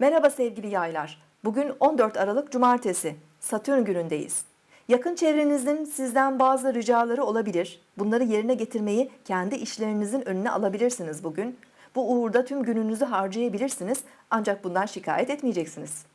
Merhaba sevgili yaylar. Bugün 14 Aralık Cumartesi. Satürn günündeyiz. Yakın çevrenizin sizden bazı ricaları olabilir. Bunları yerine getirmeyi kendi işlerinizin önüne alabilirsiniz bugün. Bu uğurda tüm gününüzü harcayabilirsiniz ancak bundan şikayet etmeyeceksiniz.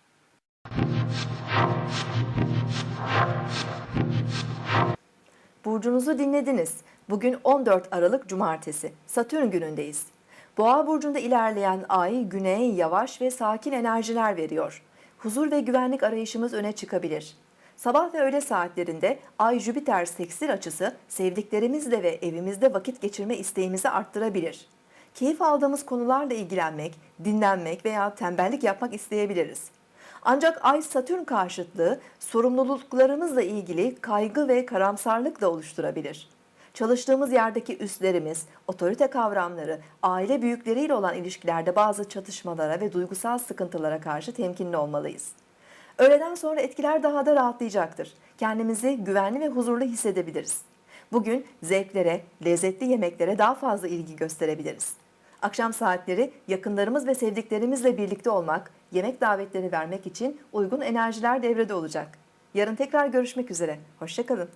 Burcunuzu dinlediniz. Bugün 14 Aralık Cumartesi. Satürn günündeyiz. Boğa burcunda ilerleyen ay güneye yavaş ve sakin enerjiler veriyor. Huzur ve güvenlik arayışımız öne çıkabilir. Sabah ve öğle saatlerinde Ay Jüpiter seksil açısı sevdiklerimizle ve evimizde vakit geçirme isteğimizi arttırabilir. Keyif aldığımız konularla ilgilenmek, dinlenmek veya tembellik yapmak isteyebiliriz. Ancak Ay Satürn karşıtlığı sorumluluklarımızla ilgili kaygı ve karamsarlık da oluşturabilir. Çalıştığımız yerdeki üstlerimiz, otorite kavramları, aile büyükleriyle olan ilişkilerde bazı çatışmalara ve duygusal sıkıntılara karşı temkinli olmalıyız. Öğleden sonra etkiler daha da rahatlayacaktır. Kendimizi güvenli ve huzurlu hissedebiliriz. Bugün zevklere, lezzetli yemeklere daha fazla ilgi gösterebiliriz. Akşam saatleri yakınlarımız ve sevdiklerimizle birlikte olmak, yemek davetleri vermek için uygun enerjiler devrede olacak. Yarın tekrar görüşmek üzere. Hoşçakalın.